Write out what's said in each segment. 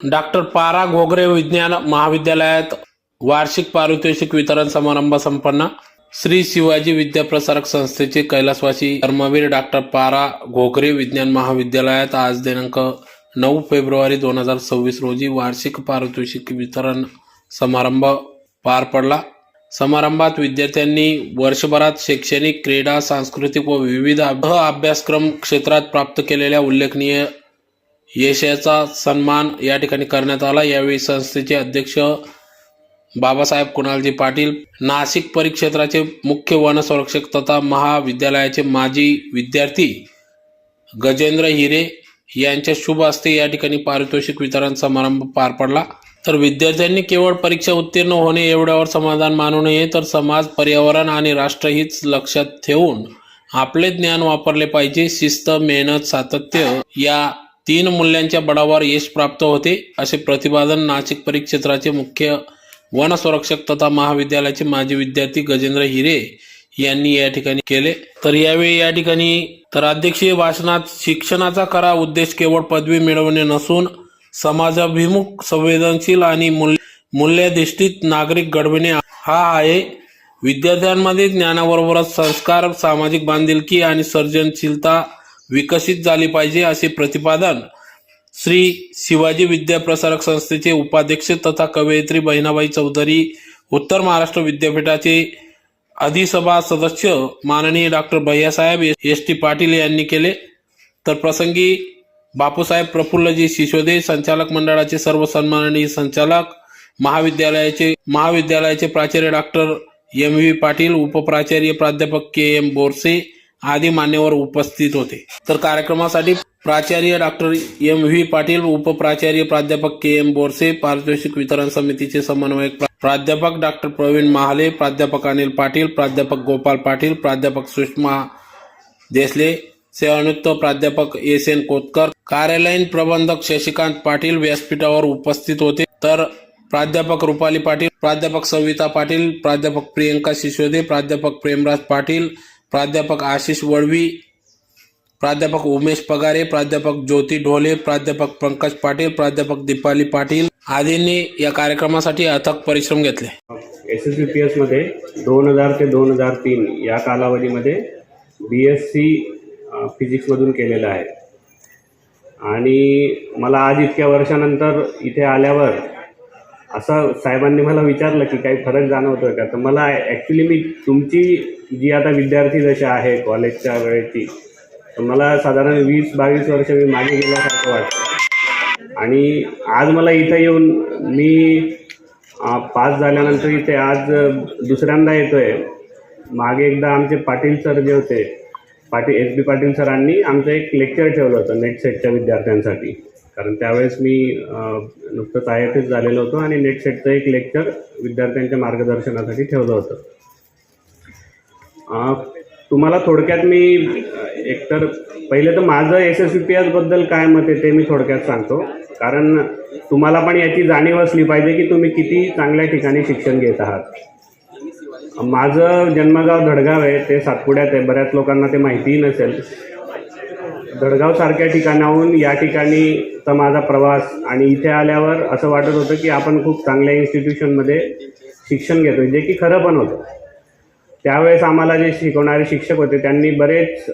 Doctor पारा घोगरे विज्ञान महाविद्यालयात वार्षिक पारितोषिक वितरण समारंभ संपन्न. श्री शिवाजी विद्याप्रसारक संस्थेचे कैलासवासी कर्मवीर डॉक्टर पारा घोगरे विज्ञान महाविद्यालयात आज दिनांक नऊ फेब्रुवारी दोन हजार सव्वीस रोजी वार्षिक पारितोषिक वितरण समारंभ पार पडला. समारंभात विद्यार्थ्यांनी वर्षभरात शैक्षणिक क्रीडा सांस्कृतिक व विविध अभ्यासक्रम क्षेत्रात प्राप्त केलेल्या उल्लेखनीय यशाचा सन्मान या ठिकाणी करण्यात आला. यावेळी संस्थेचे अध्यक्ष बाबासाहेब कुणालजी पाटील नाशिक परिक्षेत्राचे मुख्य वनसंरक्षक तथा महाविद्यालयाचे माजी विद्यार्थी गजेंद्र हिरे यांच्या शुभ हस्ते या ठिकाणी पारितोषिक वितरण समारंभ पार पडला. तर विद्यार्थ्यांनी केवळ परीक्षा उत्तीर्ण होणे एवढ्यावर समाधान मानू नये तर समाज पर्यावरण आणि राष्ट्रहित लक्षात ठेवून आपले ज्ञान वापरले पाहिजे. शिस्त मेहनत सातत्य या तीन मूल्यांच्या बळावर यश प्राप्त होते असे प्रतिपादन नाशिक परिक्षेत्राचे मुख्य वन संरक्षक तथा महाविद्यालयाचे माजी विद्यार्थी गजेंद्र हिरे यांनी या ठिकाणी केले. तर यावेळी या ठिकाणी तर अध्यक्षीय भाषणात शिक्षणाचा खरा उद्देश केवळ पदवी मिळवणे नसून समाजाभिमुख संवेदनशील आणि मूल्य मूल्याधिष्ठित नागरिक घडविणे हा आहे. विद्यार्थ्यांमध्ये ज्ञानाबरोबरच संस्कार सामाजिक बांधिलकी आणि सर्जनशीलता विकसित झाली पाहिजे असे प्रतिपादन श्री शिवाजी विद्याप्रसारक संस्थेचे उपाध्यक्ष तथा कवयित्री बहिणाबाई चौधरी उत्तर महाराष्ट्र विद्यापीठाचे अधिसभा सदस्य माननीय doctor Bhaiyasaheb S T Patil यांनी केले. तर प्रसंगी बापूसाहेब प्रफुल्लजी शिशोदे संचालक मंडळाचे सर्व सन्माननीय संचालक महाविद्यालयाचे महाविद्यालयाचे प्राचार्य डॉक्टर एम व्ही पाटील उपप्राचार्य प्राध्यापक के एम बोरसे आदी मान्यवर उपस्थित होते. तर कार्यक्रमासाठी प्राचार्य डॉक्टर एम व्ही पाटील उपप्राचार्य प्राध्यापक के एम बोरसे पारितोषिक वितरण समितीचे समन्वयक प्राध्यापक डॉक्टर प्रवीण महाले प्राध्यापक अनिल पाटील प्राध्यापक गोपाल पाटील प्राध्यापक सुषमा देसले सेवानिवृत्त प्राध्यापक एस एन कोतकर कार्यालयीन प्रबंधक शशिकांत पाटील व्यासपीठावर उपस्थित होते. तर प्राध्यापक रुपाली पाटील प्राध्यापक सविता पाटील प्राध्यापक प्रियंका शिशोदे प्राध्यापक प्रेमराज पाटील प्राध्यापक आशिष वळवी प्राध्यापक उमेश पगारे प्राध्यापक ज्योती ढोले प्राध्यापक पंकज पाटील प्राध्यापक दीपाली पाटील आदींनी या कार्यक्रमासाठी अथक परिश्रम घेतले. एस एस बी पी एसमध्ये दोन हजार ते दोन हजार तीन या कालावधीमध्ये बी एस सी फिजिक्समधून केलेलं आहे. आणि मला आज इतक्या वर्षानंतर इथे आल्यावर असं साहेबांनी मला विचारलं की काही फरक जाणवतोय का? तर मला ॲक्च्युली मी तुमची जी आता विद्यार्थी जशी आहे कॉलेजच्या वेळेची तर मला साधारण वीस बावीस वर्ष मी मागे गेल्यासारखं वाटतं. आणि आज मला इथं येऊन मी पास झाल्यानंतर इथे आज दुसऱ्यांदा दुसऱ्यांदा येतोय. मागे एकदा आमचे पाटील सर जे होते पाटील एस बी पाटील सरांनी आमचं एक लेक्चर ठेवलं होतं नेट सेटच्या विद्यार्थ्यांसाठी. कारण त्यावेळेस मी नुकतंच आय एफ एस झालेलो होतो आणि नेट सेटचं एक लेक्चर विद्यार्थ्यांच्या मार्गदर्शनासाठी ठेवलं होतं. तुम्हाला थोडक्यात मी एकतर पहिले तर माझं एस एस पी बद्दल काय मत आहे ते मी थोडक्यात सांगतो. कारण तुम्हाला पण याची जाणीव असली पाहिजे की तुम्ही किती चांगल्या ठिकाणी शिक्षण घेत आहात. माझं जन्मगाव धडगाव आहे ते सातपुड्यात आहे. बऱ्याच लोकांना ते माहितीही नसेल. धडगावसारख्या ठिकाणाहून या ठिकाणीचा माझा प्रवास आणि इथे आल्यावर असं वाटत होतं की आपण खूप चांगल्या इन्स्टिट्यूशनमध्ये शिक्षण घेतो जे की खरं पण होतं. त्यावेळेस आम्हाला जे शिकवणारे शिक्षक होते त्यांनी बरेच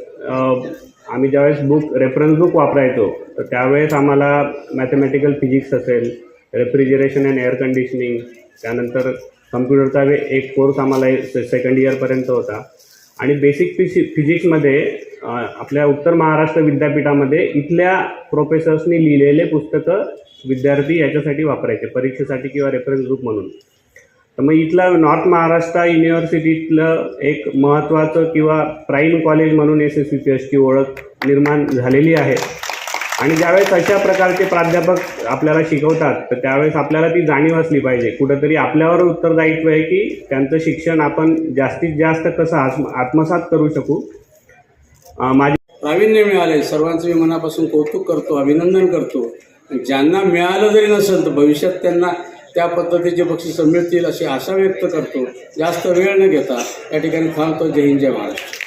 आम्ही ज्यावेळेस बुक रेफरन्स बुक वापरायचो तर त्यावेळेस आम्हाला मॅथमॅटिकल फिजिक्स असेल रेफ्रिजरेशन अँड एअर कंडिशनिंग त्यानंतर कम्प्युटरचा एक कोर्स आम्हाला सेकंड इयरपर्यंत होता. आणि बेसिक फिजि फिजिक्समध्ये आपल्या उत्तर महाराष्ट्र विद्यापीठामध्ये इथल्या प्रोफेसर्सनी लिहिलेले पुस्तकं विद्यार्थी याच्यासाठी वापरायचे परीक्षेसाठी किंवा रेफरन्स ग्रुप म्हणून. तर मग इथलं नॉर्थ महाराष्ट्र युनिव्हर्सिटीतलं एक महत्त्वाचं किंवा प्राईम कॉलेज म्हणून एस एस सी पी एसची ओळख निर्माण झालेली आहे. आणि ज्यावेळेस अशा प्रकारचे प्राध्यापक आपल्याला शिकवतात तर त्यावेळेस आपल्याला ती जाणीव असली पाहिजे. कुठंतरी आपल्यावर उत्तरदायित्व आहे की त्यांचं शिक्षण आपण जास्तीत जास्त कसं आत्म आत्मसात करू शकू माझी प्रावीण्य मिळाले. सर्वांचं मी मनापासून कौतुक करतो अभिनंदन करतो. ज्यांना मिळालं जरी नसेल तर भविष्यात त्यांना त्या पद्धतीचे बक्षिसं मिळतील अशी आशा व्यक्त करतो. जास्त वेळ न घेता या ठिकाणी थांबतो. जय हिंद जय महाराष्ट्र.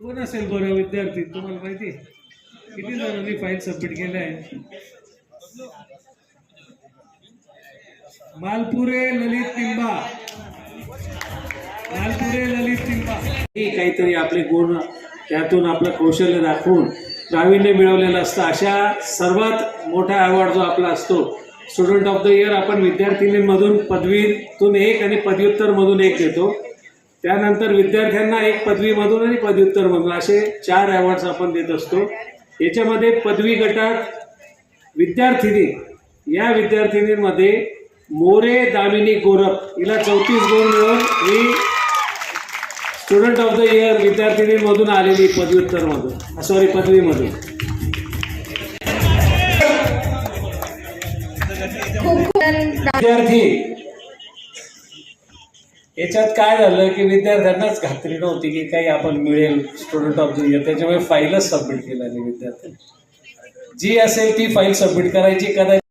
कोण असेल बरं विद्यार्थी? तुम्हाला माहिती आहे? किती जणांनी फाईल सबमिट केल्या? आहे मालपुरे ललित तिंबा मालपुरे ललित हे काहीतरी आपले गुण त्यातून आपलं कौशल्य दाखवून प्रावीण्य मिळवलेलं असतं. अशा सर्वात मोठा अवॉर्ड जो आपला असतो स्टुडंट ऑफ द इयर आपण विद्यार्थिनींमधून पदवीतून एक आणि पदव्युत्तरमधून एक देतो. त्यानंतर विद्यार्थ्यांना एक पदवीमधून आणि पदव्युत्तरमधून असे चार अवॉर्ड्स आपण देत असतो. याच्यामध्ये पदवी गटात विद्यार्थिनी या विद्यार्थिनींमध्ये मोरे दामिनी गोरख हिला चौतीस गुण मिळून ही स्टुडंट ऑफ द इयर विद्यार्थिनीमधून आलेली पदव्युत्तरमधून सॉरी पदवीमधून. विद्यार्थी याच्यात काय झालं की विद्यार्थ्यांनाच खात्री नव्हती की काही आपण मिळेल स्टुडंट ऑफ द इयर. त्याच्यामुळे फाईलच सबमिट केलेली नाही विद्यार्थ्यांनी. जी असेल ती फाईल सबमिट करायची कदाचित